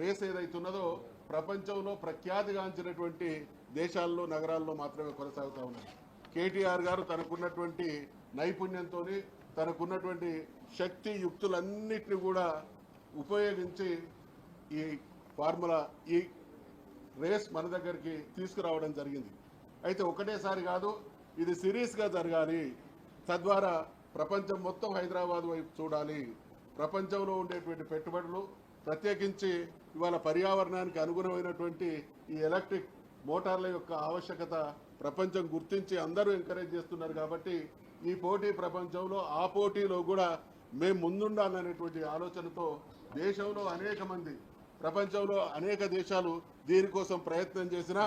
Race ఏదైతున్నదో ప్రపంచంలో ప్రఖ్యాతిగాంచినటువంటి దేశాల్లో నగరాల్లో మాత్రమే కొనసాగుతూ ఉన్నాయి కేటీఆర్ గారు తనకున్నటువంటి నైపుణ్యంతో తనకున్నటువంటి శక్తి యుక్తులన్నిటిని కూడా ఉపయోగించి ఈ ఫార్ములా ఈ రేస్ మన దగ్గరికి తీసుకురావడం జరిగింది. అయితే ఒకటేసారి కాదు ఇది సిరీస్గా జరగాలి. తద్వారా ప్రపంచం మొత్తం హైదరాబాద్ వైపు చూడాలి. ప్రపంచంలో ఉండేటువంటి పెట్టుబడులు ప్రత్యేకించి ఇవాళ పర్యావరణానికి అనుగుణమైనటువంటి ఈ ఎలక్ట్రిక్ మోటార్ల యొక్క ఆవశ్యకత ప్రపంచం గుర్తించి అందరూ ఎంకరేజ్ చేస్తున్నారు కాబట్టి ఈ పోటీ ప్రపంచంలో ఆ పోటీలో కూడా మేము ముందుండాలనేటువంటి ఆలోచనతో దేశంలో అనేక మంది ప్రపంచంలో అనేక దేశాలు దీనికోసం ప్రయత్నం చేసినా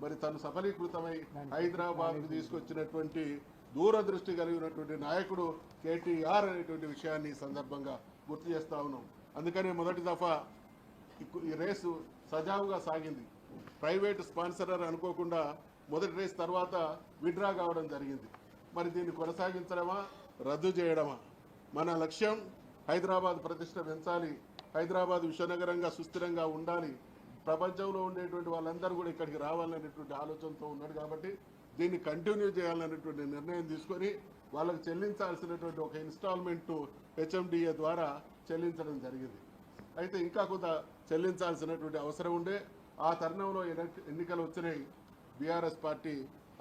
మరి తను సఫలీకృతమై హైదరాబాద్కు తీసుకొచ్చినటువంటి దూరదృష్టి కలిగినటువంటి నాయకుడు కేటీఆర్ అనేటువంటి విషయాన్ని సందర్భంగా గుర్తు చేస్తా ఉన్నాం. అందుకనే మొదటి దఫా ఈ- రేసు సజావుగా సాగింది. ప్రైవేట్ స్పాన్సరర్ అనుకోకుండా మొదటి రేస్ తర్వాత విడ్రా కావడం జరిగింది. మరి దీన్ని కొనసాగించడమా? రద్దు చేయడమా? మన లక్ష్యం హైదరాబాద్ ప్రతిష్ట పెంచాలి. హైదరాబాద్ విశ్వనగరంగా సుస్థిరంగా ఉండాలి. ప్రపంచంలో ఉండేటువంటి వాళ్ళందరూ కూడా ఇక్కడికి రావాలనేటువంటి ఆలోచనతో ఉన్నాడు కాబట్టి దీన్ని కంటిన్యూ చేయాలనేటువంటి నిర్ణయం తీసుకొని వాళ్ళకి చెల్లించాల్సినటువంటి ఒక ఇన్స్టాల్మెంట్ హెచ్ఎండిఏ ద్వారా చెల్లించడం జరిగింది. అయితే ఇంకా కొంత చెల్లించాల్సినటువంటి అవసరం ఉండే. ఆ తరుణంలో ఎన్నికలు వచ్చినాయి. బీఆర్ఎస్ పార్టీ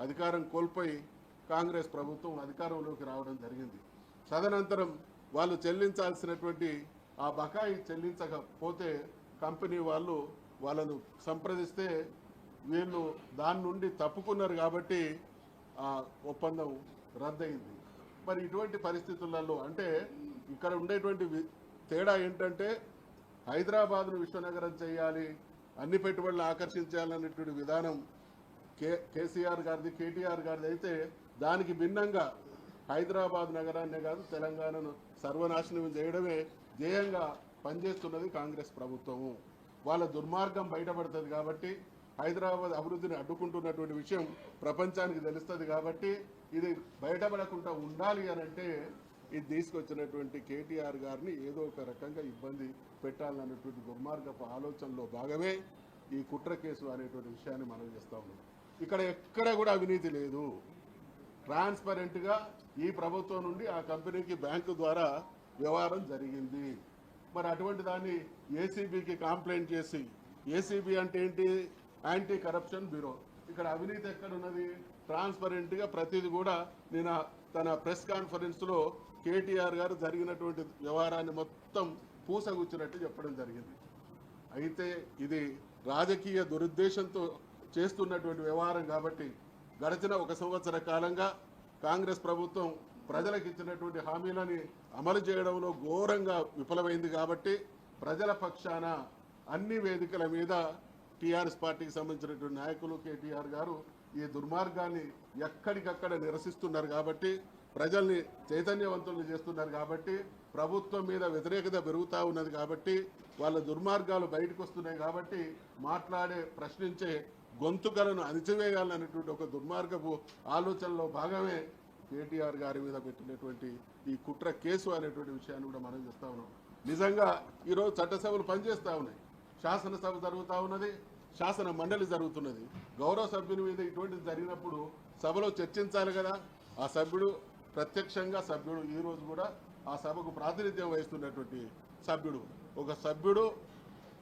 అధికారం కోల్పోయి కాంగ్రెస్ ప్రభుత్వం అధికారంలోకి రావడం జరిగింది. తదనంతరం వాళ్ళు చెల్లించాల్సినటువంటి ఆ బకాయి చెల్లించకపోతే కంపెనీ వాళ్ళు వాళ్ళను సంప్రదిస్తే వీళ్ళు దాని నుండి తప్పుకున్నారు కాబట్టి ఆ ఒప్పందం రద్దయింది. మరి ఇటువంటి పరిస్థితులలో అంటే ఇక్కడ ఉండేటువంటి తేడా ఏంటంటే హైదరాబాద్ను విశ్వనగరం చేయాలి అన్ని పెట్టుబడులు ఆకర్షించాలనేటువంటి విధానం కే కేసీఆర్ గారిది కేటీఆర్ గారిది అయితే దానికి భిన్నంగా హైదరాబాద్ నగరాన్నే కాదు తెలంగాణను సర్వనాశనం చేయడమే ధ్యేయంగా పనిచేస్తున్నది కాంగ్రెస్ ప్రభుత్వము. వాళ్ళ దుర్మార్గం బయటపడుతుంది కాబట్టి హైదరాబాద్ అభివృద్ధిని అడ్డుకుంటున్నటువంటి విషయం ప్రపంచానికి తెలుస్తుంది కాబట్టి ఇది బయటపడకుండా ఉండాలి అని అంటే ఇది తీసుకొచ్చినటువంటి కేటీఆర్ గారిని ఏదో ఒక రకంగా ఇబ్బంది పెట్టాలన్నటువంటి దుర్మార్గపు ఆలోచనలో భాగమే ఈ కుట్ర కేసు అనేటువంటి విషయాన్ని మనం చేస్తూ ఉన్నాం. ఇక్కడ ఎక్కడ కూడా అవినీతి లేదు. ట్రాన్స్పరెంట్గా ఈ ప్రభుత్వం నుండి ఆ కంపెనీకి బ్యాంకు ద్వారా వ్యవహారం జరిగింది. మరి అటువంటి దాన్ని ఏసీబీకి కంప్లైంట్ చేసి ఏసీబీ అంటే ఏంటి? Anti corruption bureau. ఇక్కడ అవినీతి ఎక్కడ ఉన్నది ట్రాన్స్పరెంట్గా ప్రతిది కూడా నేను తన ప్రెస్ కాన్ఫరెన్స్లో కేటీఆర్ గారు జరిగినటువంటి వ్యవహారాన్ని మొత్తం పూసగుచ్చినట్టు చెప్పడం జరిగింది. అయితే ఇది రాజకీయ దురుద్దేశంతో చేస్తున్నటువంటి వ్యవహారం కాబట్టి గడిచిన ఒక సంవత్సర కాలంగా కాంగ్రెస్ ప్రభుత్వం ప్రజలకు ఇచ్చినటువంటి హామీలని అమలు చేయడంలో ఘోరంగా విఫలమైంది కాబట్టి ప్రజల పక్షాన అన్ని వేదికల మీద టీఆర్ఎస్ పార్టీకి సంబంధించినటువంటి నాయకులు కేటీఆర్ గారు ఈ దుర్మార్గాన్ని ఎక్కడికక్కడ నిరసిస్తున్నారు కాబట్టి ప్రజల్ని చైతన్యవంతులు చేస్తున్నారు కాబట్టి ప్రభుత్వం మీద వ్యతిరేకత పెరుగుతూ ఉన్నది కాబట్టి వాళ్ళ దుర్మార్గాలు బయటకు వస్తున్నాయి కాబట్టి మాట్లాడే ప్రశ్నించే గొంతుకలను అణిచివేయాలనేటువంటి ఒక దుర్మార్గపు ఆలోచనలో భాగమే కేటీఆర్ గారి మీద పెట్టినటువంటి ఈ కుట్ర కేసు అనేటువంటి విషయాన్ని కూడా మనం చేస్తూ ఉన్నాం. నిజంగా ఈరోజు చట్టసభలు పనిచేస్తూ ఉన్నాయి. శాసనసభ జరుగుతూ ఉన్నది శాసన మండలి జరుగుతున్నది. గౌరవ సభ్యుని మీద ఇటువంటిది జరిగినప్పుడు సభలో చర్చించాలి కదా. ఆ సభ్యుడు ప్రత్యక్షంగా సభ్యుడు ఈ రోజు కూడా ఆ సభకు ప్రాతినిధ్యం వహిస్తున్నటువంటి సభ్యుడు. ఒక సభ్యుడు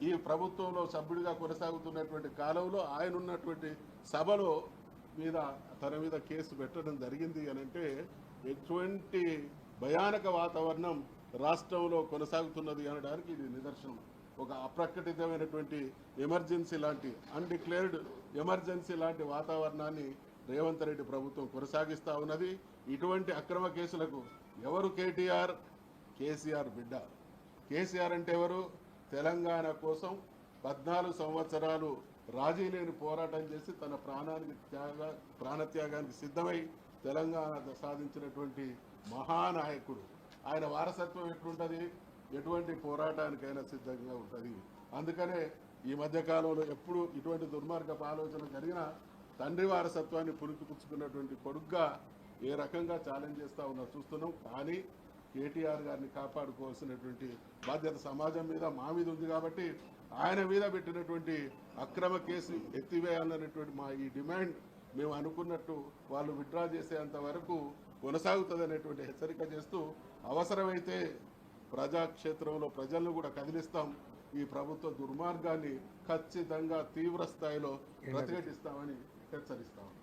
ఈ ప్రభుత్వంలో సభ్యుడిగా కొనసాగుతున్నటువంటి కాలంలో ఆయన ఉన్నటువంటి సభలో మీద తన మీద కేసు పెట్టడం జరిగింది అని అంటే ఎటువంటి భయానక వాతావరణం రాష్ట్రంలో కొనసాగుతున్నది అనడానికి ఇది నిదర్శనం. ఒక అప్రకటితమైనటువంటి ఎమర్జెన్సీ లాంటి అన్డిక్లేర్డ్ ఎమర్జెన్సీ లాంటి వాతావరణాన్ని రేవంత్ రెడ్డి ప్రభుత్వం కొనసాగిస్తూ ఉన్నది. ఇటువంటి అక్రమ కేసులకు ఎవరు కేటీఆర్? కేసీఆర్ బిడ్డ. కేసీఆర్ అంటే ఎవరు? తెలంగాణ కోసం పద్నాలుగు సంవత్సరాలు రాజీ లేని పోరాటం చేసి తన ప్రాణానికి త్యాగ ప్రాణత్యాగానికి సిద్ధమై తెలంగాణ సాధించినటువంటి మహానాయకుడు. ఆయన వారసత్వం ఎట్లుంటుంది? ఎటువంటి పోరాటానికైనా సిద్ధంగా ఉంటుంది. అందుకనే ఈ మధ్యకాలంలో ఎప్పుడు ఇటువంటి దుర్మార్గపు ఆలోచన జరిగినా తండ్రి వారసత్వాన్ని పుణికిపుచ్చుకున్నటువంటి కొడుగ్గా ఏ రకంగా ఛాలెంజ్ చేస్తా ఉన్నా చూస్తున్నాం. కానీ కేటీఆర్ గారిని కాపాడుకోవాల్సినటువంటి బాధ్యత సమాజం మీద మా మీద ఉంది కాబట్టి ఆయన మీద పెట్టినటువంటి అక్రమ కేసు ఎత్తివేయాలనేటువంటి మా ఈ డిమాండ్ మేము అనుకున్నట్టు వాళ్ళు విత్డ్రా చేసేంత వరకు కొనసాగుతుంది అనేటువంటి హెచ్చరిక చేస్తూ అవసరమైతే ప్రజాక్షేత్రంలో ప్రజలను కూడా కదిలిస్తాం. ఈ ప్రభుత్వ దుర్మార్గాన్ని ఖచ్చితంగా తీవ్ర స్థాయిలో ప్రతిఘటిస్తామని やつですか？